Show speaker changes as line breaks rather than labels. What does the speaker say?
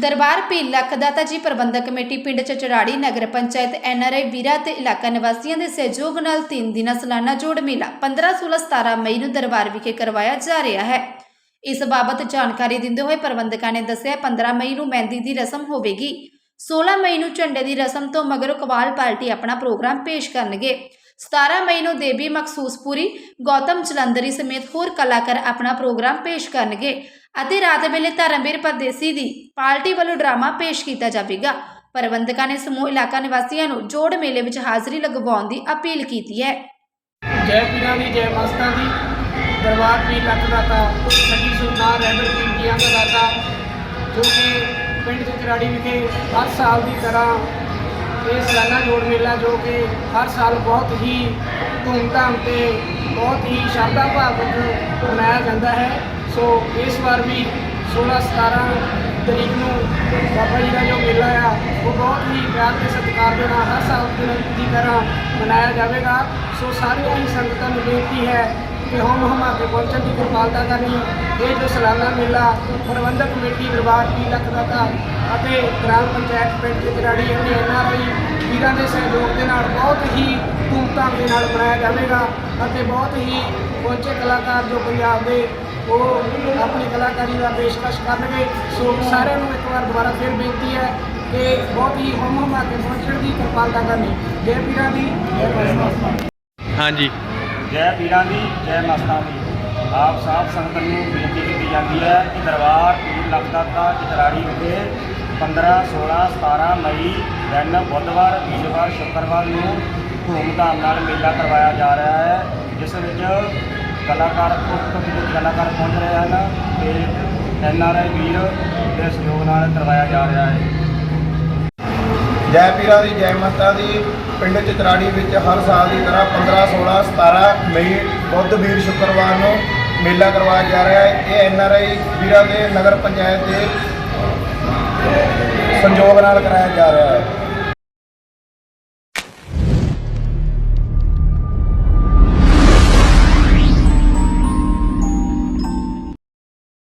ਦਰਬਾਰ ਪੀਰ ਲੱਖ ਦਾਤਾ ਜੀ ਪ੍ਰਬੰਧਕ ਕਮੇਟੀ ਪਿੰਡ ਚਚੜਾੜੀ ਨਗਰ ਪੰਚਾਇਤ ਐਨਆਰਆਈ ਵੀਰਾ ਤੇ ਇਲਾਕਾ ਨਿਵਾਸੀਆਂ ਦੇ ਸਹਿਯੋਗ ਨਾਲ 3 ਦਿਨਾਂ ਸਾਲਾਨਾ ਜੋੜ ਮੇਲਾ 15 16 17 ਮਈ ਨੂੰ ਦਰਬਾਰ ਵਿਖੇ ਕਰਵਾਇਆ ਜਾ ਰਿਹਾ ਹੈ। ਇਸ ਬਾਬਤ ਜਾਣਕਾਰੀ ਦਿੰਦੇ ਹੋਏ ਪ੍ਰਬੰਧਕਾਂ ਨੇ ਦੱਸਿਆ 15 ਮਈ ਨੂੰ ਮਹਿੰਦੀ ਦੀ ਰਸਮ ਹੋਵੇਗੀ। 16 ਮਈ ਨੂੰ ਝੰਡੇ ਦੀ ਰਸਮ ਤੋਂ ਮਗਰੋਂ ਕਵਾਲ ਪਾਰਟੀ ਆਪਣਾ ਪ੍ਰੋਗਰਾਮ ਪੇਸ਼ ਕਰਨਗੇ। 17 ਮਈ ਨੂੰ ਦੇਵੀ ਮਖਸੂਸਪੁਰੀ, ਗੌਤਮ ਚਲੰਦਰੀ ਸਮੇਤ ਹੋਰ ਕਲਾਕਾਰ ਆਪਣਾ ਪ੍ਰੋਗਰਾਮ ਪੇਸ਼ ਕਰਨਗੇ ਅਤੇ ਰਾਤ ਵੇਲੇ ਧਰਮਵੀਰ ਪਰਦੇਸੀ ਦੀ ਪਾਰਟੀ ਵੱਲੋਂ ਡਰਾਮਾ ਪੇਸ਼ ਕੀਤਾ ਜਾਵੇਗਾ। ਪ੍ਰਬੰਧਕਾਂ ਨੇ ਸਮੂਹ ਇਲਾਕਾ ਨਿਵਾਸੀਆਂ ਨੂੰ ਜੋੜ ਮੇਲੇ ਵਿੱਚ ਹਾਜ਼ਰੀ ਲਗਵਾਉਣ ਦੀ ਅਪੀਲ ਕੀਤੀ ਹੈ।
ਜੈ ਪੀਰਾਂ ਦੀ, ਜੈ ਮਸਤਾਂ ਦੀ। ਦਰਬਾਰ ਪੀਰ ਲੱਖ ਦਾਤਾ ਸੱਜੀ ਸੁਲਤਾਨ ਰਹਿਬਰ ਪੀਰ ਜੀਆਂ ਦਾਤਾ, ਜੋ ਕਿ ਪਿੰਡ ਚਚਰਾੜੀ ਵਿਖੇ ਹਰ ਸਾਲ ਦੀ ਤਰ੍ਹਾਂ ਇਹ ਸਾਲਾਨਾ ਜੋੜ ਮੇਲਾ ਜੋ ਕਿ ਹਰ ਸਾਲ ਬਹੁਤ ਹੀ ਧੂਮਧਾਮ ਤੇ ਬਹੁਤ ਹੀ ਸ਼ਰਧਾ ਭਾਵਕ ਮਨਾਇਆ ਜਾਂਦਾ ਹੈ। ਸੋ ਇਸ ਵਾਰ ਵੀ 16 17 ਤਰੀਕ ਨੂੰ ਬਾਬਾ ਜੀ ਦਾ ਜੋ ਮੇਲਾ ਆ, ਉਹ ਬਹੁਤ ਹੀ ਪਿਆਰ ਤੇ ਸਤਿਕਾਰ ਦੇ ਨਾਲ ਹਰ ਸਾਲ ਦੀ ਦੀ ਤਰ੍ਹਾਂ ਮਨਾਇਆ ਜਾਵੇਗਾ। ਸੋ ਸਾਰੀਆਂ ਹੀ ਸੰਗਤਾਂ ਨੂੰ ਬੇਨਤੀ ਹੈ ਕਿ ਹਮ ਹਮਾ ਕੇ ਪਹੁੰਚਣ ਦੀ ਕਿਰਪਾਲਤਾ ਕਰਨੀ ਇਹ ਜੋ ਸਾਲਾਨਾ ਮੇਲਾ ਪ੍ਰਬੰਧਕ ਕਮੇਟੀ ਦਰਬਾਰ ਕੀ ਲੱਖਦਾਤਾ ਅਤੇ ਗ੍ਰਾਮ ਪੰਚਾਇਤ ਪਿੰਡ ਦੇ ਜਰਾੜੀ ਅਤੇ ਐਨਆਰਆਈ ਵੀਰਾਂ ਦੇ ਸਹਿਯੋਗ ਦੇ ਨਾਲ ਬਹੁਤ ਹੀ ਧੂਮਧਾਮ ਦੇ ਨਾਲ ਮਨਾਇਆ ਜਾਵੇਗਾ ਅਤੇ ਬਹੁਤ ਹੀ ਪਹੁੰਚੇ ਕਲਾਕਾਰ ਜੋ ਪੰਜਾਬ ਦੇ ਉਹ ਆਪਣੀ ਕਲਾਕਾਰੀ ਦਾ ਪੇਸ਼ਕਸ਼ ਕਰਨਗੇ। ਸੋ ਸਾਰਿਆਂ ਨੂੰ ਇੱਕ ਵਾਰ ਦੁਬਾਰਾ ਫਿਰ ਬੇਨਤੀ ਹੈ ਕਿ ਬਹੁਤ ਹੀ ਹਮ ਹਮਾ ਕੇ ਪਹੁੰਚਣ ਦੀ ਕਿਰਪਾਲਤਾ ਕਰਨੀ। ਜੈ ਵੀਰਾਂ ਦੀ। ਜੈ ਮਸਤਾਂ
ਹਾਂਜੀ।
ਜੈ ਪੀਰਾਂ ਦੀ, ਜੈ ਮਸਤਾਂ ਦੀ। ਆਪ ਸਾਧ ਸੰਗਤ ਨੂੰ ਬੇਨਤੀ ਕੀਤੀ ਜਾਂਦੀ ਹੈ ਕਿ ਦਰਬਾਰ ਪੀਰ ਲਖਦਾਤਾ ਚਤਰਾੜੀ ਵਿਖੇ 15 16 17 ਮਈ ਦਿਨ ਬੁੱਧਵਾਰ, ਵੀਰਵਾਰ, ਸ਼ੁੱਕਰਵਾਰ ਨੂੰ ਧੂਮਧਾਮ ਨਾਲ ਮੇਲਾ ਕਰਵਾਇਆ ਜਾ ਰਿਹਾ ਹੈ, ਜਿਸ ਵਿੱਚ ਕਲਾਕਾਰ ਕੁੱਖ ਵਿੱਚ ਕਲਾਕਾਰ ਪਹੁੰਚ ਰਹੇ ਹਨ ਤੇ ਐਨ ਆਰ ਆਈ ਵੀਰ ਦੇ ਸਹਿਯੋਗ ਨਾਲ ਕਰਵਾਇਆ ਜਾ ਰਿਹਾ ਹੈ।
ਜੈ ਪੀਰਾਂ ਦੀ, ਜੈ ਮਾਤਾ ਦੀ, ਪਿੰਡ ਚਤਰਾੜੀ ਵਿੱਚ ਹਰ ਸਾਲ ਦੀ ਤਰ੍ਹਾਂ 15 16 17 ਮਈ ਬੁੱਧ, ਵੀਰ ਸ਼ੁੱਕਰਵਾਰ ਨੂੰ ਮੇਲਾ ਕਰਵਾਇਆ ਜਾ ਰਿਹਾ ਹੈ। ਇਹ ਐਨ ਆਰ ਆਈ ਵੀਰਾਂ ਦੇ ਨਗਰ ਪੰਚਾਇਤ ਦੇ ਸੰਯੋਗ ਨਾਲ ਕਰਾਇਆ ਜਾ ਰਿਹਾ ਹੈ।